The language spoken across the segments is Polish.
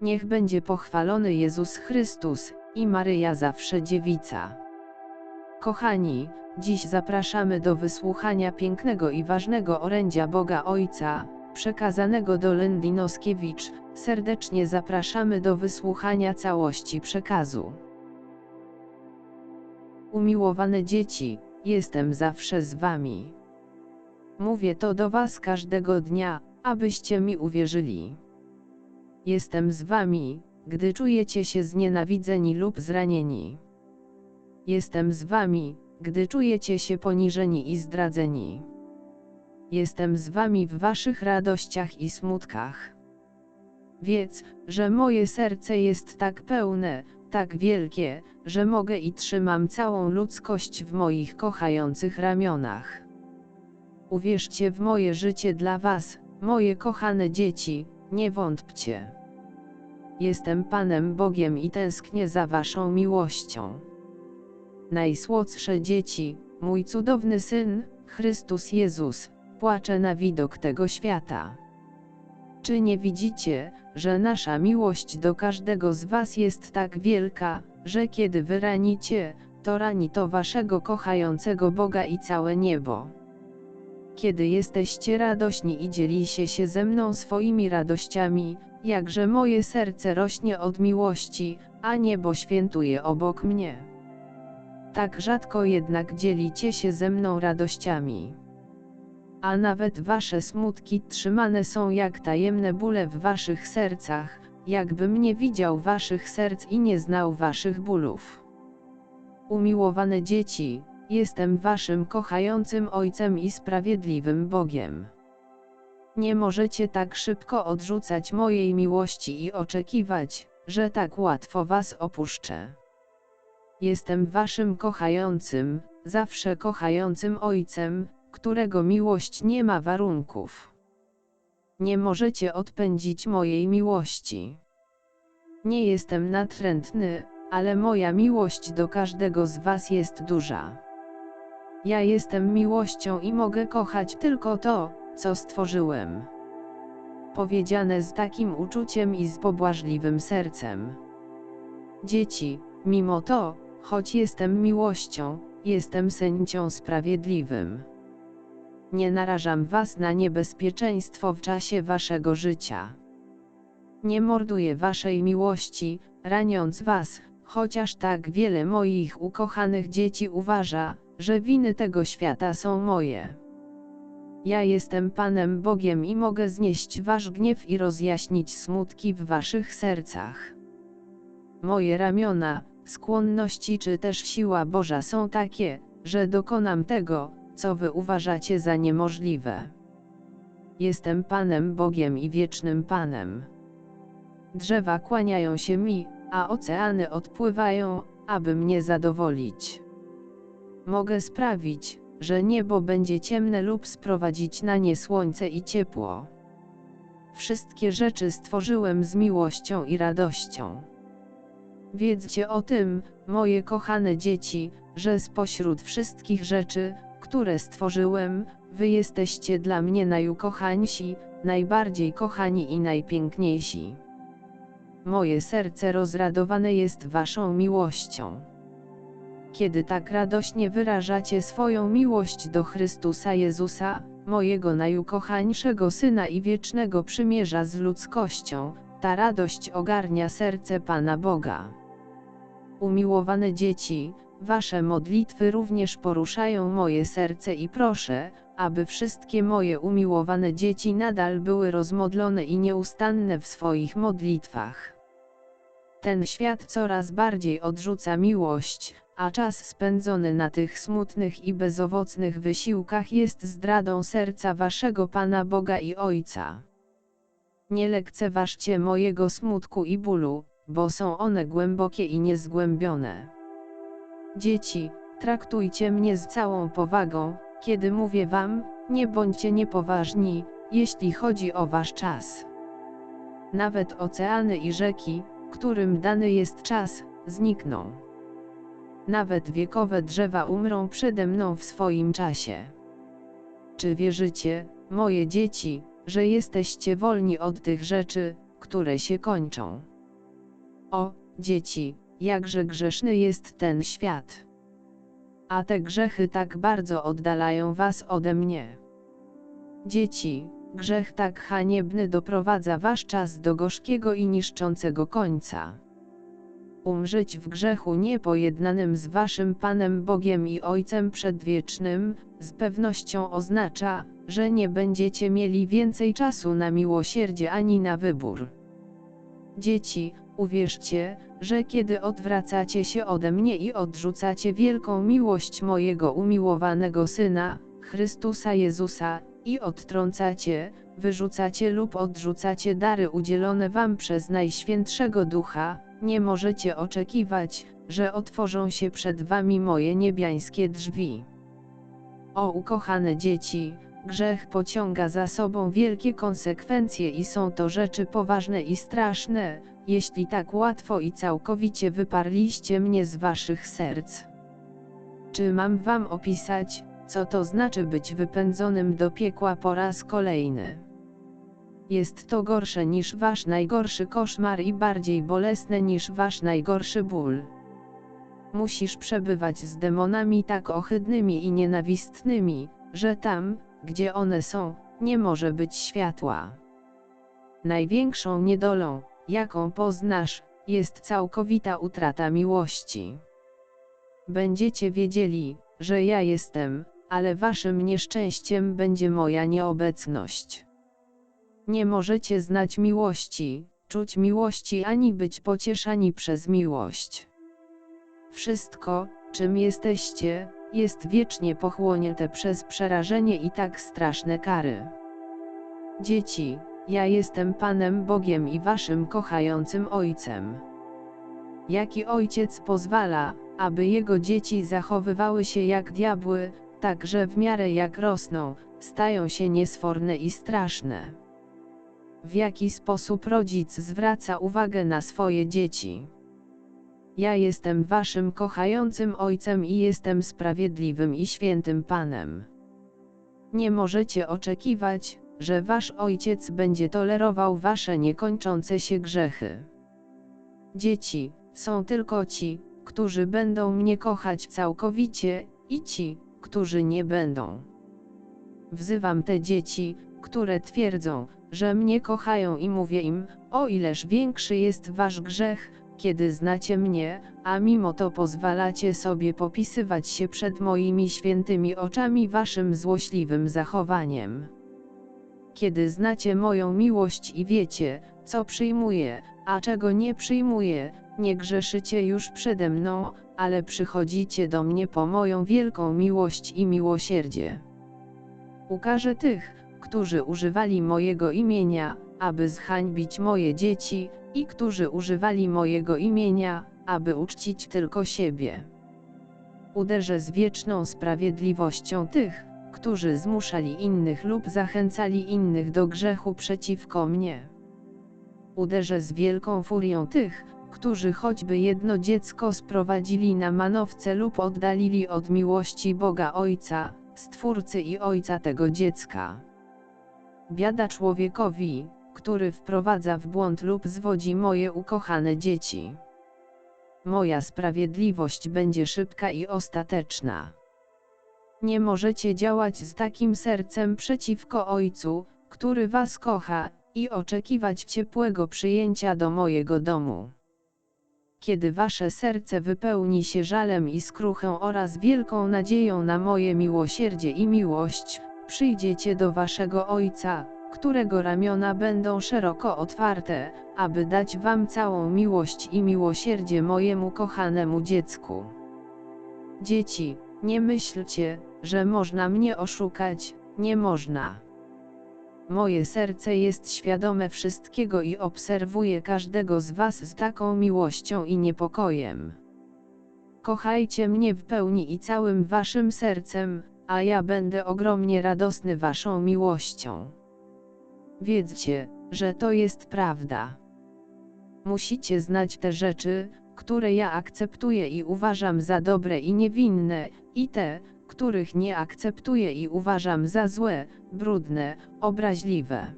Niech będzie pochwalony Jezus Chrystus i Maryja zawsze dziewica. Kochani, dziś zapraszamy do wysłuchania pięknego i ważnego orędzia Boga Ojca, przekazanego do Lendy Noskiewicz. Serdecznie zapraszamy do wysłuchania całości przekazu. Umiłowane dzieci, jestem zawsze z wami. Mówię to do was każdego dnia, abyście mi uwierzyli. Jestem z wami, gdy czujecie się znienawidzeni lub zranieni. Jestem z wami, gdy czujecie się poniżeni i zdradzeni. Jestem z wami w waszych radościach i smutkach. Wiedz, że moje serce jest tak pełne, tak wielkie, że mogę i trzymam całą ludzkość w moich kochających ramionach. Uwierzcie w moje życie dla was, moje kochane dzieci, nie wątpcie. Jestem Panem Bogiem i tęsknię za waszą miłością. Najsłodsze dzieci, mój cudowny Syn, Chrystus Jezus, płacze na widok tego świata. Czy nie widzicie, że nasza miłość do każdego z was jest tak wielka, że kiedy wy ranicie, to rani to waszego kochającego Boga i całe niebo. Kiedy jesteście radośni i dzielicie się ze mną swoimi radościami, jakże moje serce rośnie od miłości, a niebo świętuje obok mnie. Tak rzadko jednak dzielicie się ze mną radościami. A nawet wasze smutki trzymane są jak tajemne bóle w waszych sercach, jakbym nie widział waszych serc i nie znał waszych bólów. Umiłowane dzieci, jestem waszym kochającym Ojcem i sprawiedliwym Bogiem. Nie możecie tak szybko odrzucać mojej miłości i oczekiwać, że tak łatwo was opuszczę. Jestem waszym kochającym, zawsze kochającym Ojcem, którego miłość nie ma warunków. Nie możecie odpędzić mojej miłości. Nie jestem natrętny, ale moja miłość do każdego z was jest duża. Ja jestem miłością i mogę kochać tylko to, co stworzyłem. Powiedziane z takim uczuciem i z pobłażliwym sercem. Dzieci, mimo to, choć jestem miłością, jestem sędzią sprawiedliwym. Nie narażam was na niebezpieczeństwo w czasie waszego życia. Nie morduję waszej miłości, raniąc was, chociaż tak wiele moich ukochanych dzieci uważa, że winy tego świata są moje. Ja jestem Panem Bogiem i mogę znieść wasz gniew i rozjaśnić smutki w waszych sercach. Moje ramiona, skłonności czy też siła Boża są takie, że dokonam tego, co wy uważacie za niemożliwe. Jestem Panem Bogiem i wiecznym Panem. Drzewa kłaniają się mi, a oceany odpływają, aby mnie zadowolić. Mogę sprawić, że niebo będzie ciemne lub sprowadzić na nie słońce i ciepło. Wszystkie rzeczy stworzyłem z miłością i radością. Wiedzcie o tym, moje kochane dzieci, że spośród wszystkich rzeczy, które stworzyłem, wy jesteście dla mnie najukochańsi, najbardziej kochani i najpiękniejsi. Moje serce rozradowane jest waszą miłością. Kiedy tak radośnie wyrażacie swoją miłość do Chrystusa Jezusa, mojego najukochańszego Syna i wiecznego przymierza z ludzkością, ta radość ogarnia serce Pana Boga. Umiłowane dzieci, Wasze modlitwy również poruszają moje serce i proszę, aby wszystkie moje umiłowane dzieci nadal były rozmodlone i nieustanne w swoich modlitwach. Ten świat coraz bardziej odrzuca miłość, a czas spędzony na tych smutnych i bezowocnych wysiłkach jest zdradą serca waszego Pana Boga i Ojca. Nie lekceważcie mojego smutku i bólu, bo są one głębokie i niezgłębione. Dzieci, traktujcie mnie z całą powagą, kiedy mówię wam, nie bądźcie niepoważni, jeśli chodzi o wasz czas. Nawet oceany i rzeki, którym dany jest czas, znikną. Nawet wiekowe drzewa umrą przede mną w swoim czasie. Czy wierzycie, moje dzieci, że jesteście wolni od tych rzeczy, które się kończą? O, dzieci, jakże grzeszny jest ten świat. A te grzechy tak bardzo oddalają was ode mnie. Dzieci, grzech tak haniebny doprowadza wasz czas do gorzkiego i niszczącego końca. Umrzeć w grzechu niepojednanym z waszym Panem Bogiem i Ojcem Przedwiecznym, z pewnością oznacza, że nie będziecie mieli więcej czasu na miłosierdzie ani na wybór. Dzieci, uwierzcie, że kiedy odwracacie się ode mnie i odrzucacie wielką miłość mojego umiłowanego Syna, Chrystusa Jezusa, i odtrącacie, wyrzucacie lub odrzucacie dary udzielone wam przez Najświętszego Ducha, nie możecie oczekiwać, że otworzą się przed wami moje niebiańskie drzwi. O ukochane dzieci, grzech pociąga za sobą wielkie konsekwencje i są to rzeczy poważne i straszne, jeśli tak łatwo i całkowicie wyparliście mnie z waszych serc. Czy mam wam opisać, co to znaczy być wypędzonym do piekła po raz kolejny? Jest to gorsze niż wasz najgorszy koszmar i bardziej bolesne niż wasz najgorszy ból. Musisz przebywać z demonami tak ohydnymi i nienawistnymi, że tam, gdzie one są, nie może być światła. Największą niedolą, jaką poznasz, jest całkowita utrata miłości. Będziecie wiedzieli, że ja jestem, ale waszym nieszczęściem będzie moja nieobecność. Nie możecie znać miłości, czuć miłości ani być pocieszani przez miłość. Wszystko, czym jesteście, jest wiecznie pochłonięte przez przerażenie i tak straszne kary. Dzieci, ja jestem Panem Bogiem i Waszym kochającym Ojcem. Jaki ojciec pozwala, aby jego dzieci zachowywały się jak diabły, tak że w miarę jak rosną, stają się niesforne i straszne. W jaki sposób rodzic zwraca uwagę na swoje dzieci? Ja jestem waszym kochającym ojcem i jestem sprawiedliwym i świętym Panem. Nie możecie oczekiwać, że wasz ojciec będzie tolerował wasze niekończące się grzechy. Dzieci, są tylko ci, którzy będą mnie kochać całkowicie, i ci, którzy nie będą. Wzywam te dzieci, które twierdzą, że mnie kochają i mówię im, o ileż większy jest wasz grzech, kiedy znacie mnie, a mimo to pozwalacie sobie popisywać się przed moimi świętymi oczami waszym złośliwym zachowaniem. Kiedy znacie moją miłość i wiecie, co przyjmuję, a czego nie przyjmuję, nie grzeszycie już przede mną, ale przychodzicie do mnie po moją wielką miłość i miłosierdzie. Ukażę tych, którzy używali mojego imienia, aby zhańbić moje dzieci, i którzy używali mojego imienia, aby uczcić tylko siebie. Uderzę z wieczną sprawiedliwością tych, którzy zmuszali innych lub zachęcali innych do grzechu przeciwko mnie. Uderzę z wielką furią tych, którzy choćby jedno dziecko sprowadzili na manowce lub oddalili od miłości Boga Ojca, Stwórcy i Ojca tego dziecka. Biada człowiekowi, który wprowadza w błąd lub zwodzi moje ukochane dzieci. Moja sprawiedliwość będzie szybka i ostateczna. Nie możecie działać z takim sercem przeciwko Ojcu, który was kocha, i oczekiwać ciepłego przyjęcia do mojego domu. Kiedy wasze serce wypełni się żalem i skruchą oraz wielką nadzieją na moje miłosierdzie i miłość, przyjdziecie do waszego Ojca, którego ramiona będą szeroko otwarte, aby dać wam całą miłość i miłosierdzie mojemu kochanemu dziecku. Dzieci, nie myślcie, że można mnie oszukać, nie można. Moje serce jest świadome wszystkiego i obserwuje każdego z was z taką miłością i niepokojem. Kochajcie mnie w pełni i całym waszym sercem, a ja będę ogromnie radosny waszą miłością. Wiedzcie, że to jest prawda. Musicie znać te rzeczy, które ja akceptuję i uważam za dobre i niewinne, i te, których nie akceptuję i uważam za złe, brudne, obraźliwe.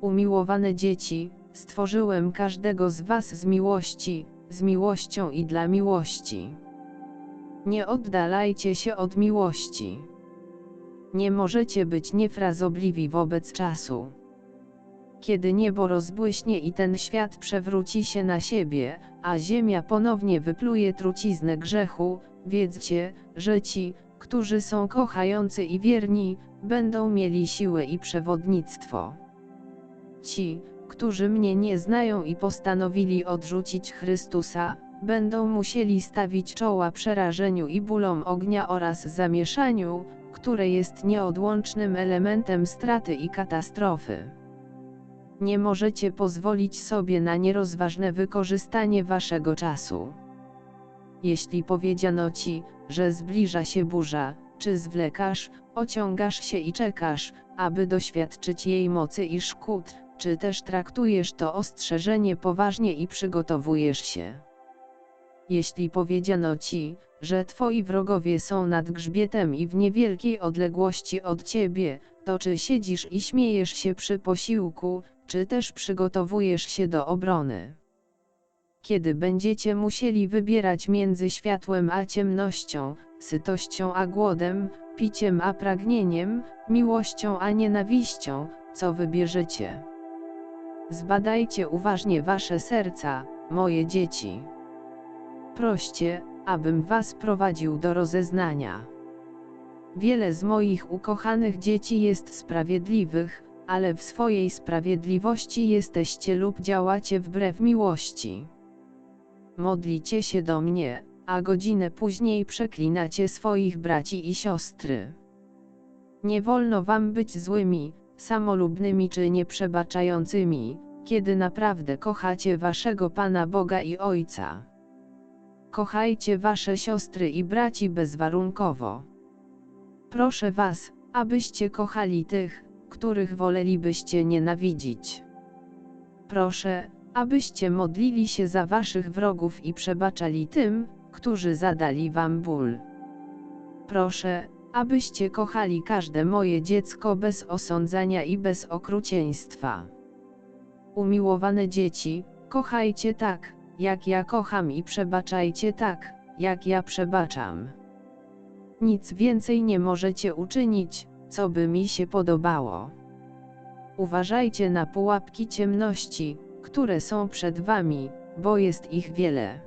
Umiłowane dzieci, stworzyłem każdego z was z miłości, z miłością i dla miłości. Nie oddalajcie się od miłości. Nie możecie być niefrazobliwi wobec czasu. Kiedy niebo rozbłyśnie i ten świat przewróci się na siebie, a ziemia ponownie wypluje truciznę grzechu, wiedzcie, że ci, którzy są kochający i wierni, będą mieli siłę i przewodnictwo. Ci, którzy mnie nie znają i postanowili odrzucić Chrystusa, będą musieli stawić czoła przerażeniu i bólom ognia oraz zamieszaniu, które jest nieodłącznym elementem straty i katastrofy. Nie możecie pozwolić sobie na nierozważne wykorzystanie waszego czasu. Jeśli powiedziano ci, że zbliża się burza, czy zwlekasz, ociągasz się i czekasz, aby doświadczyć jej mocy i szkód, czy też traktujesz to ostrzeżenie poważnie i przygotowujesz się. Jeśli powiedziano ci, że twoi wrogowie są nad grzbietem i w niewielkiej odległości od ciebie, to czy siedzisz i śmiejesz się przy posiłku, czy też przygotowujesz się do obrony. Kiedy będziecie musieli wybierać między światłem a ciemnością, sytością a głodem, piciem a pragnieniem, miłością a nienawiścią, co wybierzecie? Zbadajcie uważnie wasze serca, moje dzieci. Proście, abym was prowadził do rozeznania. Wiele z moich ukochanych dzieci jest sprawiedliwych, ale w swojej sprawiedliwości jesteście lub działacie wbrew miłości. Modlicie się do mnie, a godzinę później przeklinacie swoich braci i siostry. Nie wolno wam być złymi, samolubnymi czy nieprzebaczającymi, kiedy naprawdę kochacie waszego Pana Boga i Ojca. Kochajcie wasze siostry i braci bezwarunkowo. Proszę was, abyście kochali tych, których wolelibyście nienawidzić. Proszę, abyście modlili się za waszych wrogów i przebaczali tym, którzy zadali wam ból. Proszę, abyście kochali każde moje dziecko bez osądzania i bez okrucieństwa. Umiłowane dzieci, kochajcie tak, jak ja kocham i przebaczajcie tak, jak ja przebaczam. Nic więcej nie możecie uczynić, co by mi się podobało. Uważajcie na pułapki ciemności, które są przed wami, bo jest ich wiele.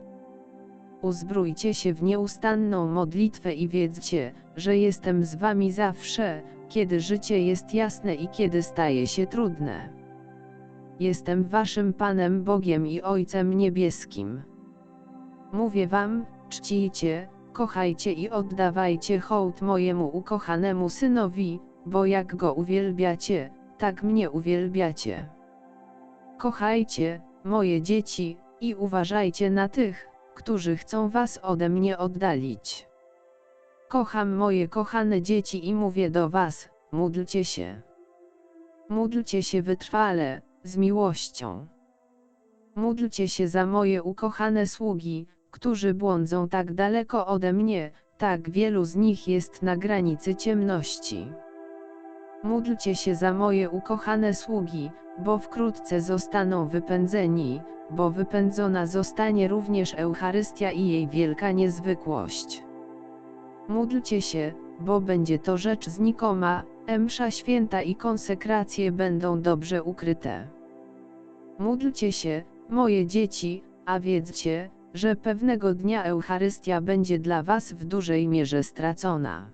Uzbrójcie się w nieustanną modlitwę i wiedzcie, że jestem z wami zawsze, kiedy życie jest jasne i kiedy staje się trudne. Jestem waszym Panem Bogiem i Ojcem Niebieskim. Mówię wam, czcijcie, kochajcie i oddawajcie hołd mojemu ukochanemu synowi, bo jak go uwielbiacie, tak mnie uwielbiacie. Kochajcie, moje dzieci, i uważajcie na tych, którzy chcą was ode mnie oddalić. Kocham moje kochane dzieci i mówię do was, módlcie się. Módlcie się wytrwale, z miłością. Módlcie się za moje ukochane sługi, którzy błądzą tak daleko ode mnie, tak wielu z nich jest na granicy ciemności. Módlcie się za moje ukochane sługi, bo wkrótce zostaną wypędzeni, bo wypędzona zostanie również Eucharystia i jej wielka niezwykłość. Módlcie się, bo będzie to rzecz znikoma, Msza święta i konsekracje będą dobrze ukryte. Módlcie się, moje dzieci, a wiedzcie, że pewnego dnia Eucharystia będzie dla was w dużej mierze stracona.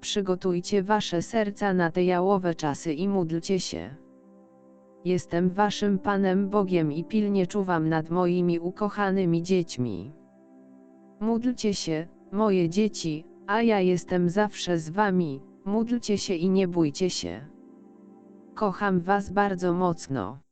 Przygotujcie wasze serca na te jałowe czasy i módlcie się. Jestem waszym Panem Bogiem i pilnie czuwam nad moimi ukochanymi dziećmi. Módlcie się, moje dzieci, a ja jestem zawsze z wami, módlcie się i nie bójcie się. Kocham was bardzo mocno.